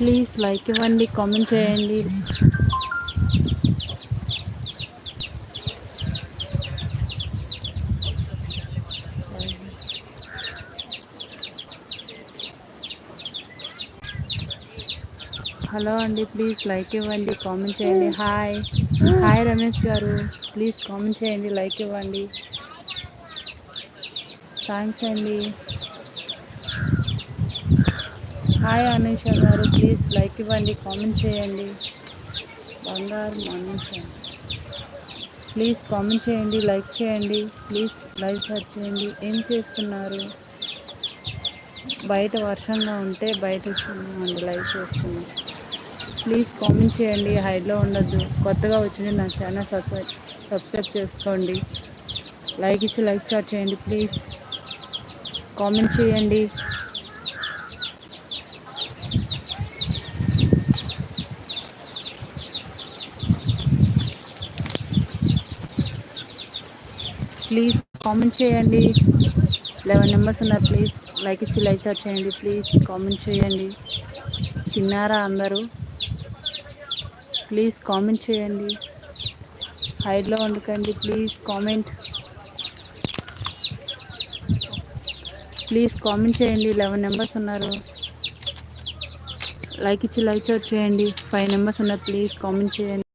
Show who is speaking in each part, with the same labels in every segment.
Speaker 1: Please like ఇవ్వండి comment చేయండి. Hello అండి ప్లీజ్ లైక్ ఇవ్వండి కామెంట్ చేయండి. హాయ్ హాయ్ రమేష్ గారు ప్లీజ్ కామెంట్ చేయండి లైక్ ఇవ్వండి. థ్యాంక్స్ అండి. హాయ్ అనీష గారు ప్లీజ్ లైక్ ఇవ్వండి కామెంట్ చేయండి. బంగారు అనూష ప్లీజ్ కామెంట్ చేయండి లైక్ చేయండి ప్లీజ్ లైవ్ చాట్ చేయండి. ఏం చేస్తున్నారు? బయట వర్షంగా ఉంటే బయట చూడండి లైక్ చేస్తున్నాం. ప్లీజ్ కామెంట్ చేయండి హైడ్లో ఉండొద్దు. కొత్తగా వచ్చింది నా ఛానల్ సబ్స్క్రైబ్ సబ్స్క్రైబ్ చేసుకోండి. లైక్ ఇచ్చి లైక్ చాట్ చేయండి ప్లీజ్. కామెంట్ చేయండి. ప్లీజ్ కామెంట్ చేయండి. లెవెన్ మెంబర్స్ ఉన్నారు ప్లీజ్ లైక్ ఇచ్చి లైక్ చాట్ చేయండి ప్లీజ్ కామెంట్ చేయండి. తిన్నారా అందరూ? ప్లీజ్ కామెంట్ చేయండి. హైడ్లో వండుకండి ప్లీజ్ కామెంట్ ప్లీజ్ కామెంట్ చేయండి లెవెన్ మెంబర్స్ ఉన్నారు. లైక్ ఇచ్చి లైక్ చాట్ చేయండి. ఫైవ్ మెంబర్స్ ఉన్నారు ప్లీజ్ కామెంట్ చేయండి.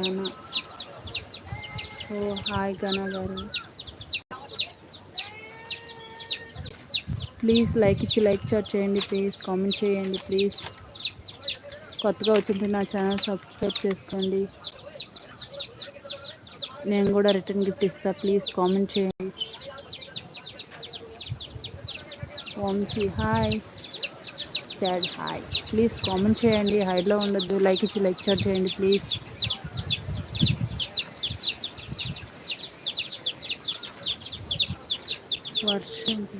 Speaker 1: గానా ఓ హాయ్ గానా గారు. ప్లీజ్ లైక్ ఇచ్చి లైక్ షేర్ చేయండి ప్లీజ్ కామెంట్ చేయండి ప్లీజ్. కొత్తగా వచ్చింటే నా ఛానల్ సబ్స్క్రైబ్ చేసుకోండి. నేను కూడా రిటర్న్ గిఫ్ట్ ఇస్తా ప్లీజ్ కామెంట్ చేయండి. వంశీ హాయ్. సాడ్ హాయ్. ప్లీజ్ కామెంట్ చేయండి హైడ్లో ఉండొద్దు. లైక్ ఇచ్చి లైక్ చాట్ చేయండి ప్లీజ్. worshipped.